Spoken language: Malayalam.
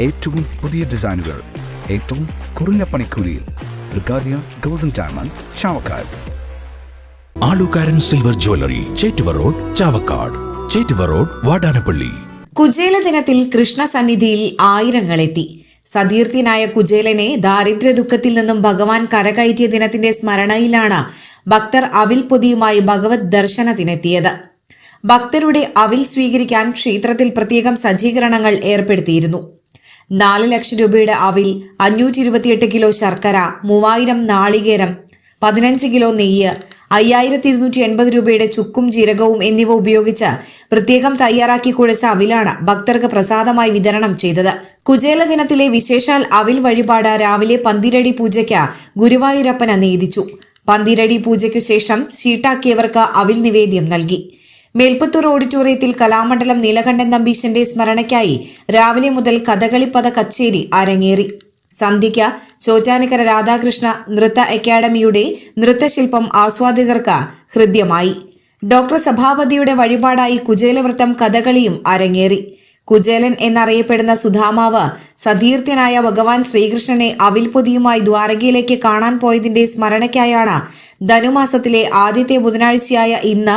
ഏറ്റവും പുതിയ ഡിസൈനുകൾ ഏറ്റവും കുറഞ്ഞ പണിക്കൂലിയിൽ ബ്രിഗാദിയ golden diamond Chavakkad. Alukkaran silver jewellery Chettuva road Chavakkad. Chettuva road Vadanappally. Kuchela ദിനത്തിൽ കൃഷ്ണസന്നിധിയിൽ ആയിരങ്ങളെത്തി. സതീർത്ഥ്യനായ കുചേലനെ ദാരിദ്ര്യ ദുഃഖത്തിൽ നിന്നും ഭഗവാൻ കരകയറ്റിയ ദിനത്തിന്റെ സ്മരണയിലാണ് ഭക്തർ അവിൽ പൊതിയുമായി ഭഗവത് ദർശനത്തിനെത്തിയത്. ഭക്തരുടെ അവിൽ സ്വീകരിക്കാൻ ക്ഷേത്രത്തിൽ പ്രത്യേകം സജ്ജീകരണങ്ങൾ ഏർപ്പെടുത്തിയിരുന്നു. നാല് ലക്ഷം രൂപയുടെ അവിൽ അഞ്ഞൂറ്റി ഇരുപത്തിയെട്ട് കിലോ ശർക്കര മൂവായിരം നാളികേരം പതിനഞ്ച് കിലോ നെയ്യ് അയ്യായിരത്തി ഇരുന്നൂറ്റി എൺപത് രൂപയുടെ ചുക്കും ജീരകവും എന്നിവ ഉപയോഗിച്ച് പ്രത്യേകം തയ്യാറാക്കി കുഴച്ച അവിലാണ് ഭക്തർക്ക് പ്രസാദമായി വിതരണം ചെയ്തത്. കുചേല ദിനത്തിലെ വിശേഷാൽ അവിൽ വഴിപാട് രാവിലെ പന്തിരടി പൂജയ്ക്ക് ഗുരുവായൂരപ്പന് നീതിച്ചു പന്തിരടി പൂജയ്ക്കു ശേഷം ഷീട്ടാക്കിയവർക്ക് അവിൽ നിവേദ്യം നൽകി. മേൽപ്പത്തൂർ ഓഡിറ്റോറിയത്തിൽ കലാമണ്ഡലം നീലകണ്ഠൻ നമ്പീശന്റെ സ്മരണയ്ക്കായി രാവിലെ മുതൽ കഥകളിപ്പത കച്ചേരി അരങ്ങേറി. സന്ധ്യയ്ക്ക് ചോറ്റാനിക്കര രാധാകൃഷ്ണ നൃത്ത അക്കാദമിയുടെ നൃത്തശില്പം ആസ്വാദകർക്ക് ഹൃദ്യമായി. ഡോക്ടർ സഭാപതിയുടെ വഴിപാടായി കുചേലവൃത്തം കഥകളിയും അരങ്ങേറി. കുചേലൻ എന്നറിയപ്പെടുന്ന സുധാമാവ് സതീർത്ഥ്യനായ ഭഗവാൻ ശ്രീകൃഷ്ണനെ അവിൽപൊതിയുമായി ദ്വാരകയിലേക്ക് കാണാൻ പോയതിന്റെ സ്മരണയ്ക്കായാണ് ധനുമാസത്തിലെ ആദ്യത്തെ ബുധനാഴ്ചയായ ഇന്ന്